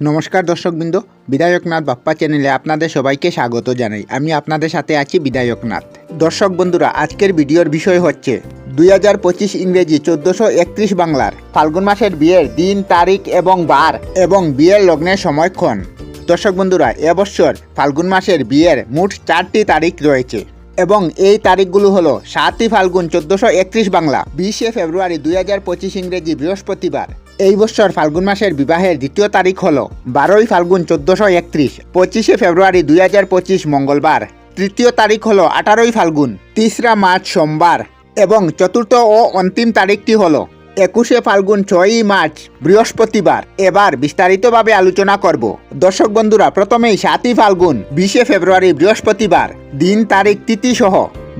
নমস্কার দর্শকবৃন্দ, বিধায়কনাথ বাপ্পা চ্যানেলে আপনাদের সবাইকে স্বাগত জানাই। আমি আপনাদের সাথে আছি বিধায়কনাথ। দর্শক বন্ধুরা, আজকের ভিডিওর বিষয় হচ্ছে দুই হাজার পঁচিশ ইংরেজি চোদ্দোশো একত্রিশ বাংলার ফাল্গুন মাসের বিয়ের দিন, তারিখ এবং বার এবং বিয়ের লগ্নের সময়ক্ষণ। দর্শক বন্ধুরা, এবছর ফাল্গুন মাসের বিয়ের মোট চারটি তারিখ রয়েছে এবং এই তারিখগুলো হলো সাতই ফাল্গুন চোদ্দোশো একত্রিশ বাংলা, বিশে ফেব্রুয়ারি দুই হাজার পঁচিশ ইংরেজি বৃহস্পতিবার এই বছর ফাল্গুন মাসের বিবাহের দ্বিতীয় তারিখ হলো বারোই ফাল্গুন চোদ্দশো একত্রিশ, পঁচিশে ফেব্রুয়ারি দুই হাজার পঁচিশ মঙ্গলবার। তৃতীয় তারিখ হলো আঠারোই ফাল্গুন, তিসরা মার্চ সোমবার এবং চতুর্থ ও অন্তিম তারিখটি হল একুশে ফাল্গুন ছয়ই মার্চ বৃহস্পতিবার। এবার বিস্তারিতভাবে আলোচনা করব। দর্শক বন্ধুরা, প্রথমেই সাতই ফাল্গুন, বিশে ফেব্রুয়ারি বৃহস্পতিবার, দিন, তারিখ তিথি সহ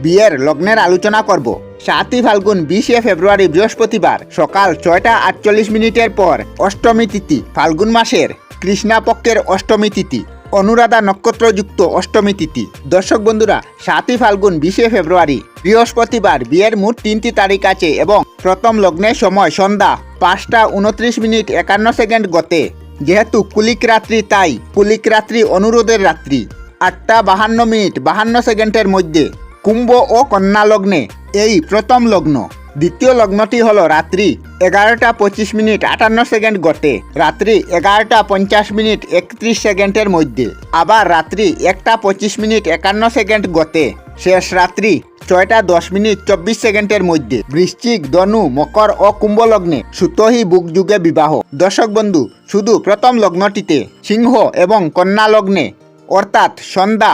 বিয়ের লগ্নের আলোচনা করব। সাতই ফাল্গুন, বিশে ফেব্রুয়ারি, বৃহস্পতিবার, সকাল ছয়টা আটচল্লিশ মিনিটের পর অষ্টমী তিথি, ফাল্গুন মাসের কৃষ্ণাপক্ষের অষ্টমী তিথি, অনুরাধা নক্ষত্রযুক্ত অষ্টমী তিথি। দর্শক বন্ধুরা, সাতই ফাল্গুন, বিশে ফেব্রুয়ারি, বৃহস্পতিবার, বিয়ের মোট তিনটি তারিখ আছে এবং প্রথম লগ্নের সময় সন্ধ্যা পাঁচটা উনত্রিশ মিনিট একান্ন সেকেন্ড গতে। যেহেতু কুলিক রাত্রি, তাই কুলিক রাত্রি অনুরোধের রাত্রি। আটটা বাহান্ন মিনিট বাহান্ন সেকেন্ডের মধ্যে। কুম্ভ ও কন্যা লগ্নে। এই প্রথম লগ্ন। দ্বিতীয় লগ্নটি হলো রাত্রি, এগারোটা পঁচিশ মিনিট আটান্ন সেকেন্ড গতে। রাত্রি, এগারোটা পঞ্চাশ মিনিট একত্রিশ সেকেন্ডের মধ্যে। আবার রাত্রি, একটা পঁচিশ মিনিট একান্ন সেকেন্ড গতে। শেষ রাত্রি, ছয়টা দশ মিনিট চব্বিশ সেকেন্ডের মধ্যে। বৃশ্চিক, ধনু, মকর ও কুম্ভ লগ্নে সুতহি বুক যুগে বিবাহ। দর্শক বন্ধু, শুধু প্রথম লগ্নটিতে সিংহ এবং কন্যা লগ্নে, অর্থাৎ সন্ধ্যা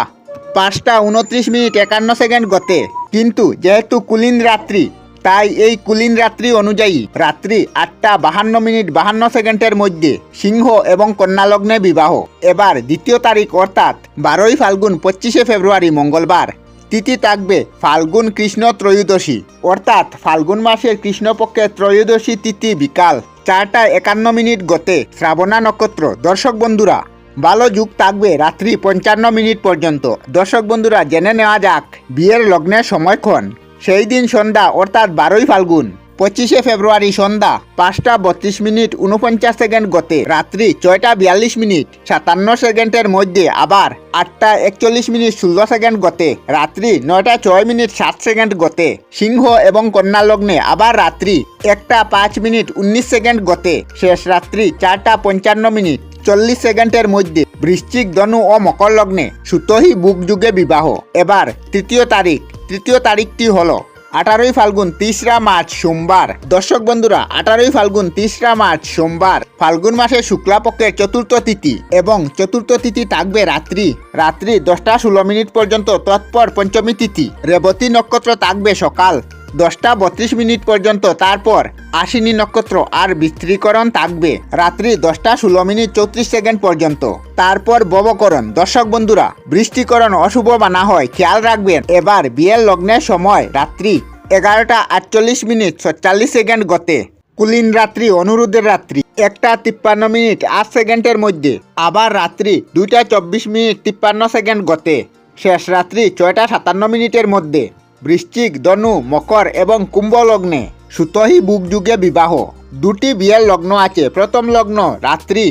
পাঁচটা উনত্রিশ মিনিট একান্ন সেকেন্ড গতে। কিন্তু যেহেতু কুলিন রাত্রি, তাই এই কুলিন রাত্রি অনুযায়ী রাত্রি আটটা বাহান্ন মিনিট বাহান্ন সেকেন্ডের মধ্যে সিংহ এবং কন্যা লগ্নে বিবাহ। এবার দ্বিতীয় তারিখ অর্থাৎ বারোই ফাল্গুন পঁচিশে ফেব্রুয়ারি মঙ্গলবার। তিথি থাকবে ফাল্গুন কৃষ্ণ ত্রয়োদশী। অর্থাৎ ফাল্গুন মাসের কৃষ্ণপক্ষের ত্রয়োদশী তিথি বিকাল চারটা একান্ন মিনিট গতে শ্রাবণা নক্ষত্র। দর্শক বন্ধুরা ভালো যুগ থাকবে রাত্রি পঞ্চান্ন মিনিট পর্যন্ত। দর্শক বন্ধুরা, জেনে নেওয়া যাক বিয়ের লগ্নের সময়ক্ষণ। সেই দিন সন্ধ্যা, অর্থাৎ বারোই ফাল্গুন, পঁচিশে ফেব্রুয়ারি সন্ধ্যা, পাঁচটা বত্রিশ মিনিট উনপঞ্চাশ সেকেন্ড গতে, রাত্রি ছয়টা বিয়াল্লিশ মিনিট সাতান্ন সেকেন্ডের মধ্যে আবার আটটা একচল্লিশ মিনিট ষোলো সেকেন্ড গতে, রাত্রি নয়টা ছয় মিনিট সাত সেকেন্ড গতে, সিংহ এবং কন্যা লগ্নে আবার রাত্রি একটা পাঁচ মিনিট উনিশ সেকেন্ড গতে, শেষ রাত্রি চারটা পঞ্চান্ন মিনিট। চল্লিশ সেকেন্ডের মধ্যে বৃশ্চিক ধনু ও মকর লগ্নে সুতহি বুক যুগে বিবাহ। এবার তৃতীয় তারিখ তৃতীয় তারিখটি হলো আঠারোই ফাল্গুন তিসরা মার্চ সোমবার দর্শক বন্ধুরা আঠারোই ফাল্গুন তিসরা মার্চ সোমবার ফাল্গুন মাসের শুক্লাপক্ষের চতুর্থ তিথি এবং চতুর্থ তিথি থাকবে রাত্রি রাত্রি দশটা ষোলো মিনিট পর্যন্ত তৎপর পঞ্চমী তিথি। রেবতী নক্ষত্র থাকবে সকাল দশটা বত্রিশ মিনিট পর্যন্ত, তারপর আশ্বিনী নক্ষত্র আর বিস্ত্রীকরণ থাকবে রাত্রি দশটা ষোলো মিনিট চৌত্রিশ সেকেন্ড পর্যন্ত। তারপর ববকরণ। দর্শক বন্ধুরা, বৃষ্টিকরণ অশুভ বানা হয়, খেয়াল রাখবেন। এবার বিয়ের লগ্নের সময়, রাত্রি এগারোটা আটচল্লিশ মিনিট সত্তাল্লিশ সেকেন্ড গতে। কুলিন রাত্রি অনুরোধের রাত্রি, একটা তিপ্পান্ন মিনিট আট সেকেন্ডের মধ্যে। আবার রাত্রি দুইটা চব্বিশ মিনিট তিপ্পান্ন সেকেন্ড গতে। শেষ রাত্রি ছয়টা সাতান্ন মিনিটের মধ্যে। বৃশ্চিক, ধনু, মকর এবং কুম্ভ লগ্নে সুতহি বুক যুগে বিবাহ। দুটি বিয়ের লগ্ন আছে। প্রথম লগ্ন রাত্রি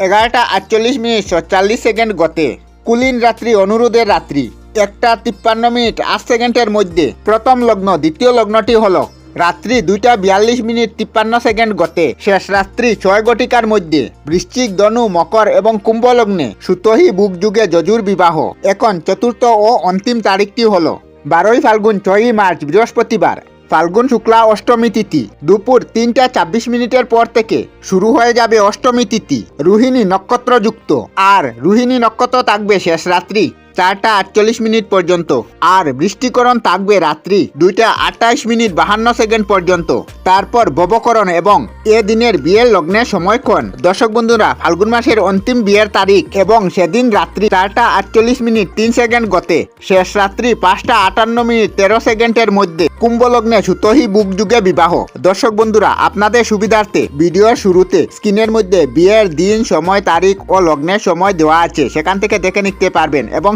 এগারোটা আটচল্লিশ মিনিট সত্তাল্লিশ সেকেন্ড গতে। কুলিন রাত্রি, অনুরোধের রাত্রি একটা তিপ্পান্ন মিনিট আট সেকেন্ডের মধ্যে। প্রথম লগ্ন, দ্বিতীয় লগ্নটি হল রাত্রি দুইটা বিয়াল্লিশ মিনিট তিপ্পান্ন সেকেন্ড গতে। শেষ রাত্রি ছয় গটিকার মধ্যে। বৃশ্চিক, ধনু, মকর এবং কুম্ভ লগ্নে সুতহি বুক যুগে যজুর বিবাহ। এখন চতুর্থ ও অন্তিম তারিখটি হলো বারোই ফাল্গুন ছয়ই মার্চ, বৃহস্পতিবার। ফাল্গুন শুক্লা অষ্টমী তিথি। দুপুর তিনটা ছাব্বিশ মিনিটের পর থেকে শুরু হয়ে যাবে অষ্টমী তিথি। রোহিণী নক্ষত্রযুক্ত। আর রোহিণী নক্ষত্র থাকবে শেষ রাত্রি। চারটা আটচল্লিশ মিনিট পর্যন্ত। আর বৃষ্টিকরণ থাকবে রাত্রি দুইটা আটাইশ মিনিট বাহান্ন সেকেন্ড পর্যন্ত। তারপর ববকরণ এবং এ দিনের বিয়ের লগ্নের সময়ক্ষণ। দর্শক বন্ধুরা, ফাল্গুন মাসের অন্তিম বিয়ের তারিখ এবং সেদিন রাত্রি চারটা আটচল্লিশ মিনিট তিন সেকেন্ড গতে। শেষ রাত্রি পাঁচটা আটান্ন মিনিট তেরো সেকেন্ডের মধ্যে কুম্ভ লগ্নে সুতহি বুক যুগে বিবাহ। দর্শক বন্ধুরা, আপনাদের সুবিধার্থে ভিডিওর শুরুতে স্ক্রিনের মধ্যে বিয়ের দিন, সময়, তারিখ ও লগ্নের সময় দেওয়া আছে। সেখান থেকে দেখে নিতে পারবেন এবং